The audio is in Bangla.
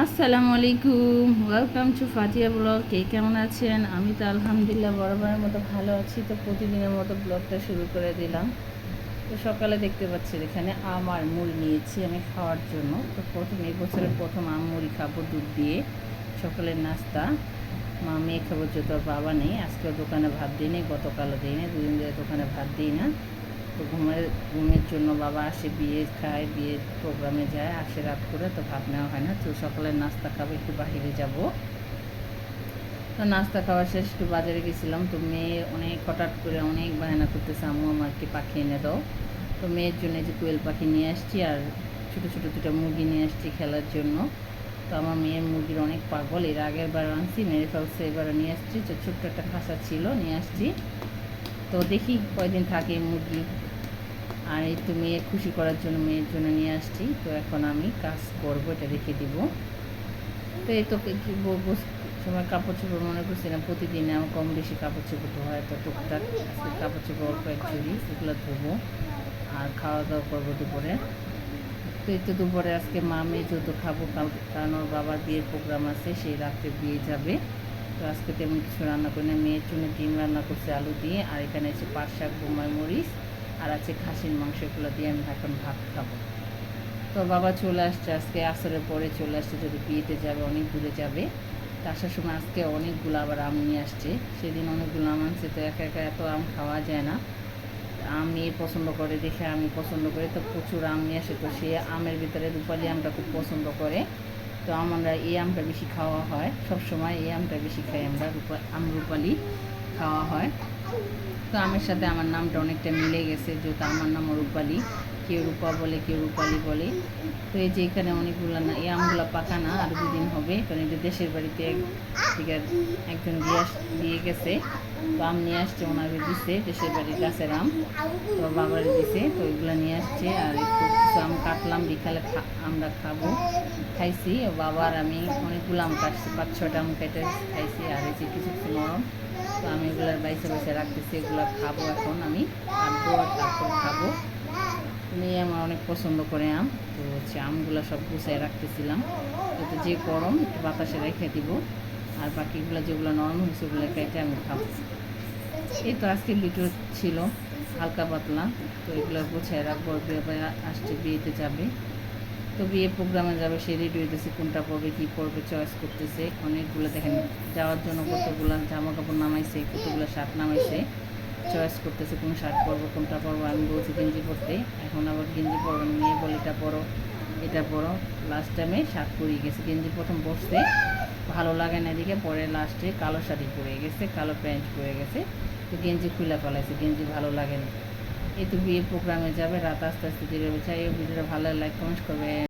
আসসালামু আলাইকুম ওয়েলকাম টু ফাটিয়া ব্লগ কে কেমন আছেন? আমি তো আলহামদুলিল্লাহ বরাবরের মতো ভালো আছি। তো প্রতিদিনের মতো ব্লগটা শুরু করে দিলাম। তো সকালে দেখতে পাচ্ছি এখানে আম আর মুড়ি নিয়েছি আমি খাওয়ার জন্য। তো প্রথম এই বছরের প্রথম আম মুড়ি খাব দুধ দিয়ে। সকালের নাস্তা। মা মেয়ে খাব যে বাবা নেই। আজকেও দোকানে ভাত দিই নি গতকালও দিই না দুদিন ধরে দোকানে ভাত দিই না। ঘুমের ঘুমের জন্য বাবা আসে, বিয়ে খায়, বিয়ের প্রোগ্রামে যায়, আসে রাত করে, তো ভাত নেওয়া হয় না। তো সকালের নাস্তা খাব, একটু বাহিরে যাব। তো নাস্তা খাওয়া শেষ, একটু বাজারে গেছিলাম। তো মেয়ে অনেক হঠাৎ করে অনেক বায়না করতেছে, আম্মু, আমাকে পাখি এনে দাও। তো মেয়ের জন্য যে কোয়েল পাখি নিয়ে আসছি, আর ছোটো ছোটো দুটো মুরগি নিয়ে আসছি খেলার জন্য। তো আমার মেয়ের মুরগির অনেক পাগল, এর আগের বার আনছি, মেরে ফেলছে এবারও নিয়ে আসছি। তো ছোট্ট একটা খাসা ছিল, নিয়ে আসছি। তো দেখি কয়দিন থাকে মুরগি। আর এই তো মেয়ে খুশি করার জন্য মেয়ের জন্য নিয়ে আসছি। তো এখন আমি কাজ করব, এটা রেখে দিব। তো এই তো কি সময় কাপড় চোপড় মনে করছিলাম প্রতিদিন আমার কম বেশি কাপড় চোপড় হয়, তো টুকটাক কাপড় চোপড় অল্প এক চুরি সেগুলো ধোবো। আর খাওয়া দাওয়া করব দুপুরে। তো এই তো দুপুরে আজকে মা মেয়ে যেহেতু খাব কারণ ওর বাবার বিয়ের প্রোগ্রাম আছে, সেই রাত্রে বিয়ে যাবে। তো আজকে তেমন কিছু রান্না করি না। মেয়ের জন্য ডিম রান্না করছে আলু দিয়ে, আর এখানে আছে পাট শাক বোমায় মরিচ আর আছে খাসির মাংস, এগুলো দিয়ে আমি এখন ভাত খাব। তো বাবা চলে আসছে, আজকে আসরের পরে চলে আসছে, যদি বিয়েতে যাবে, অনেক দূরে যাবে। তো আসার সময় আজকে অনেকগুলো আবার আম নিয়ে আসছে। সেদিন অনেকগুলো আম আনছে, তো একা একা এত আম খাওয়া যায় না। আম নিয়ে পছন্দ করে, দেখে আমি পছন্দ করি। তো প্রচুর আম নিয়ে আসে, তো সে আমের ভিতরে রূপালি আমটা খুব পছন্দ করে। তো আমরা এই আমটা বেশি খাওয়া হয়। সব সময় এই আমটা বেশি খাই আমরা, রূপা, আম রূপালি। খাওয়া হয়। তো আমের সাথে আমার নামটা অনেকটা মিলে গেছে, যেহেতু আমার নাম রূপালি কেউ রূপা বলে, কেউ রূপালি বলে। তো এই যে এখানে অনেকগুলো না, এই আমগুলো পাকা না, আর দুদিন হবে। কারণ এটা দেশের বাড়িতে একজন দিয়ে আস, দিয়ে গেছে। তো আম নিয়ে আসছে, ওনাকে দিছে, দেশের বাড়ির গাছের আম। তো বাবার দিছে, তো ওইগুলো নিয়ে আসছে। আর একটু কিছু আম কাটলাম, বিকালে আমরা খাব। খাইছি বাবার আমি অনেকগুলো আম কাটছি, পাঁচ ছটা আম কেটে খাইছি। আর এই যে কিছু আমি বাইসে বাইসে রাখতেছি, এগুলো খাব এখন আমি। কাটবো আর তারপর খাব। মেয়ে আমার অনেক পছন্দ করে আম, তো হচ্ছে আমগুলো সব গুছাই রাখতেছিলাম। তো যে গরম, একটু বাতাসে রেখে দিব। আর বাকিগুলো যেগুলো নরম হয়েছে, ওগুলো কেটে আমি খাব। এই তো আজকে ভিডিও ছিল, হালকা পাতলা। তো এগুলো গুছাই রাখব বিয়ে আসছে, বিয়েতে যাবে। তো বিয়ে প্রোগ্রামে যাবে, সে রেডি হইতেছে, কোনটা পড়বে, কী পড়বে চয়েস করতেছে। অনেকগুলো দেখেন, যাওয়ার জন্য কতগুলো জামা নামাইছে কতগুলো শার্ট নামাইছে চয়েস করতেছে কোন শার্ট পরবো, কোনটা পরবো, আমি বলছি গেঞ্জি পরতে। এখন আবার গেঞ্জি পরবো মেয়ে বলে এটা পরো এটা পরো। লাস্ট টাইমে শার্ট পরিয়ে গেছে, গেঞ্জি প্রথম বসতে ভালো লাগে না এদিকে, পরে লাস্টে কালো শাড়ি পরে গেছে, কালো প্যান্ট পরে গেছে, তো গেঞ্জি খুলে ফেলাইছে, গেঞ্জি ভালো লাগে না। এই তো বিয়ে প্রোগ্রামে যাবে, রাত আস্তে আস্তে ধীরে চাই ভিডিওটা ভালো লাইক কমেন্ট করবে।